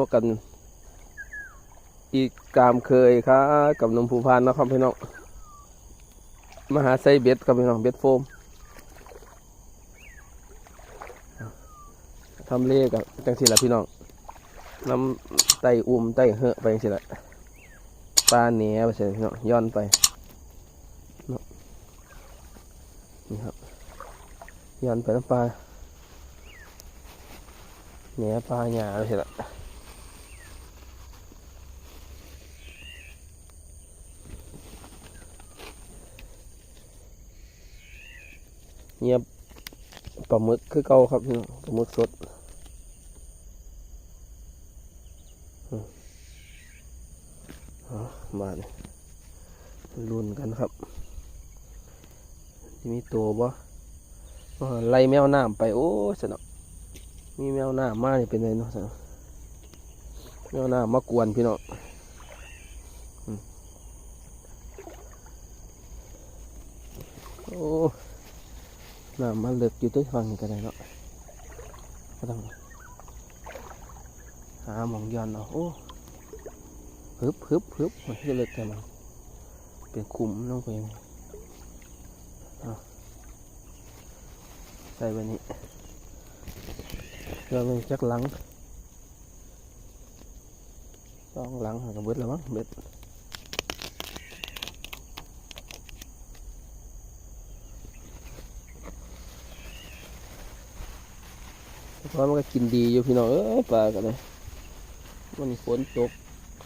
พบกัน อีกกามเคยครับกับนมภูพานนะครับพี่น้องมหาไซเบ็ดครับพี่น้องเบ็ดโฟมทำเลขกับจังสิละพี่น้องน้ำไตอุ่มไตเหอะไปจังสิละปลาเหนียไปเสร็จพี่น้องย้อนไปนี่ครับย้อนไปน้ำปลาเหนียปลาหยาไปเสร็จละ เงียบ ปลาหมึกคือเก่าครับพี่น้องปลาหมึกสดมาเนี่ยลุ้นกันครับที่มีตัวบ่อ่าไล่แมวน้ำไปโอ้สนอมีแมวน้ำมาเนี่เป็นไงเนาะสนอแมวน้ำมากวนพี่น้องโอ้ น้ำมันเลือกอยู่ที่ฟังนี่ก็ได้เนาะก็ต้องหาหมองย้อนเอาโอ้ฮึบฮึบฮึบมันจะเลือกแต่มันเป็นคุมลงไปยังไงเอาใส่ไปนี้เราเลยจักหลังต้องหลังหากระเบิดแล้วมั้งเบ็ด เพราะมันก็กินดีอยู่พี่น้องเอ้ยปลากันเลยมันฝนตก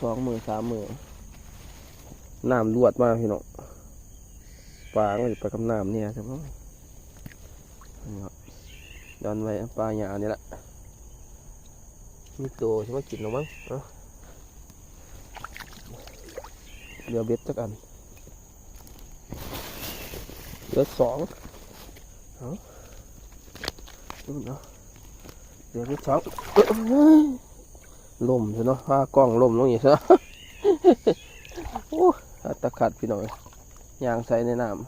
สองมือสามมือน้ำรวดมากพี่น้องปลาก็จะไปกับน้ำเนี่ยใช่ไหมดอนไว้ปลาหยาเนี่แหละมีตัวใช่ไหมกินหรือมั้งเรือเบ็ดจักอันเหลือสองเอาดูเนาะ เดี๋ยวที่องล่มใช่เนาะผ้ากล้องล่มลงอย่างนี้ซะโอ้อัตะขัดพี่หน้อยยางใส่ในน้ำ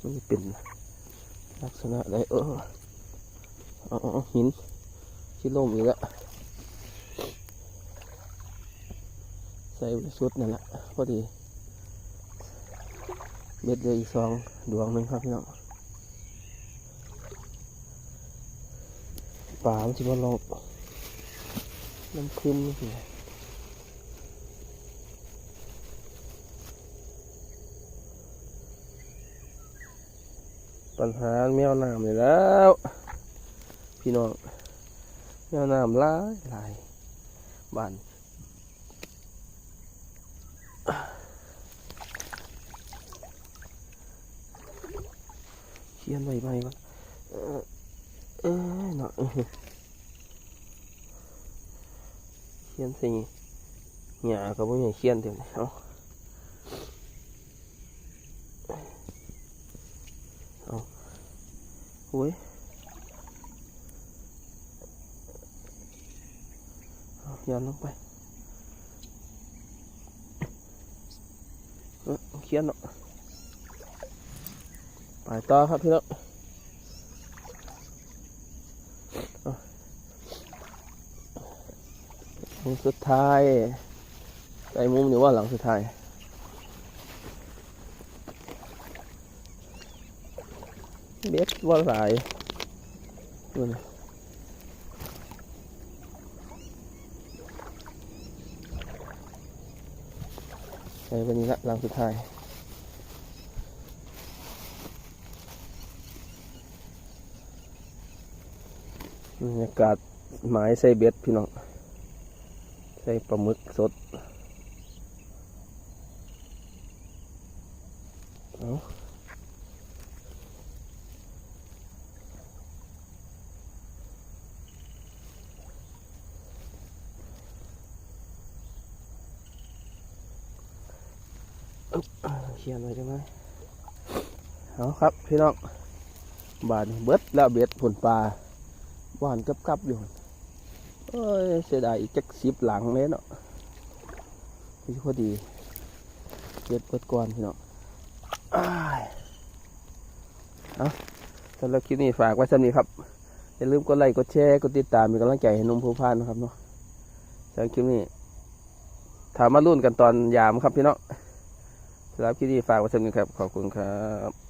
มันเป็นลักษณะอะไรเอออาเอหินที่ล่มอีกแล้วใส่สุดนั่นแหละพอดีเบ็ดเลยอีกสองดวงหนึ่งครับพี่น้อง ปลามันจะมาลงน้ำพึ่มสิปัญหาแมวน้ำเลยแล้ว พี่น้องแมวน้ำลายลายบ้านเขียนใบไม้ก่อน เออเอ้ยเนาะเขียนสิหยาก็บ่อ มุมสุดท้ายไอ้มุมอยู่ว่าหลังสุดท้ายเบ็ดว่าหลายดูนะใช้วันนี้ละหลังสุดท้ายบรรยากาศหมายใส่เบ็ดพี่น้อง ใส่ปลาหมึกสดเอาเขียนไว้ได้ไหมเอาครับ พี่น้อง บานเบิดแล้วเบ็ดผลปลาหวานกับกับๆอยู่ เอ้ยเสียดายอีกจักสิบหลังเลยเนาะพี่พอดีเย็ดเปิดก่อนพี่เนาะอาเอาสำหรับคลิปนี้ฝากไว้สำนี้ครับ อย่าลืมกดไลค์กดแชร์กดติดตามเป็นกำลังใจให้นุ่มผู้พานนะครับเนาะสำหรับคลิปนี้ถามมารุ่นกันตอนยามครับพี่เน้องสำหรับคลิปนี้ฝากไว้สำหรับครับ ขอบคุณครับ